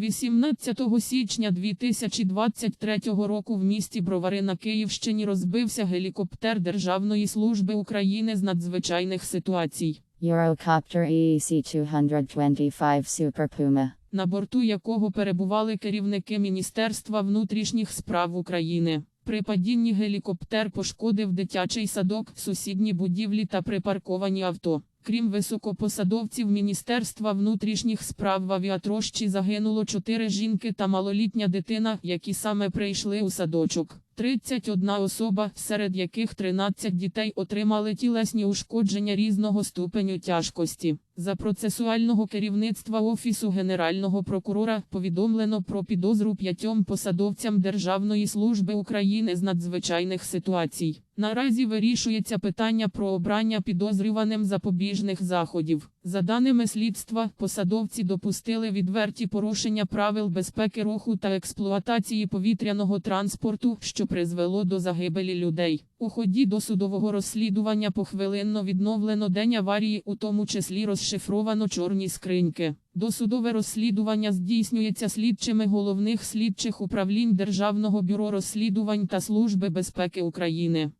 18 січня 2023 року в місті Бровари на Київщині розбився гелікоптер Державної служби України з надзвичайних ситуацій, Eurocopter E EEC 225 Super Puma. на борту якого перебували керівники Міністерства внутрішніх справ України. При падінні гелікоптер пошкодив дитячий садок, сусідні будівлі та припарковані авто. Крім високопосадовців Міністерства внутрішніх справ в авіатрощі загинуло чотири жінки та малолітня дитина, які саме прийшли у садочок. 31 особа, серед яких 13 дітей отримали тілесні ушкодження різного ступеню тяжкості. За процесуального керівництва Офісу Генерального прокурора повідомлено про підозру п'ятьом посадовцям Державної служби України з надзвичайних ситуацій. Наразі вирішується питання про обрання підозрюваним запобіжних заходів. За даними слідства, посадовці допустили відверті порушення правил безпеки руху та експлуатації повітряного транспорту, що призвело до загибелі людей. У ході досудового розслідування похвилинно відновлено день аварії, у тому числі розшифровано чорні скриньки. Досудове розслідування здійснюється слідчими головних слідчих управлінь Державного бюро розслідувань та Служби безпеки України.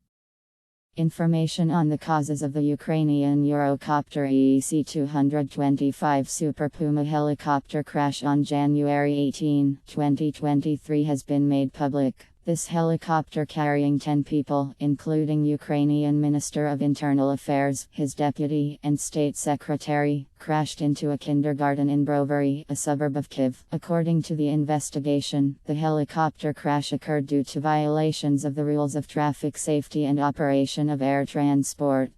Information on the causes of the Ukrainian Eurocopter EEC 225 Super Puma helicopter crash on January 18, 2023 has been made public. This helicopter carrying 10 people, including Ukrainian Minister of Internal Affairs, his deputy, and state secretary, crashed into a kindergarten in Brovary, a suburb of Kiev. According to the investigation, the helicopter crash occurred due to violations of the rules of traffic safety and operation of air transport.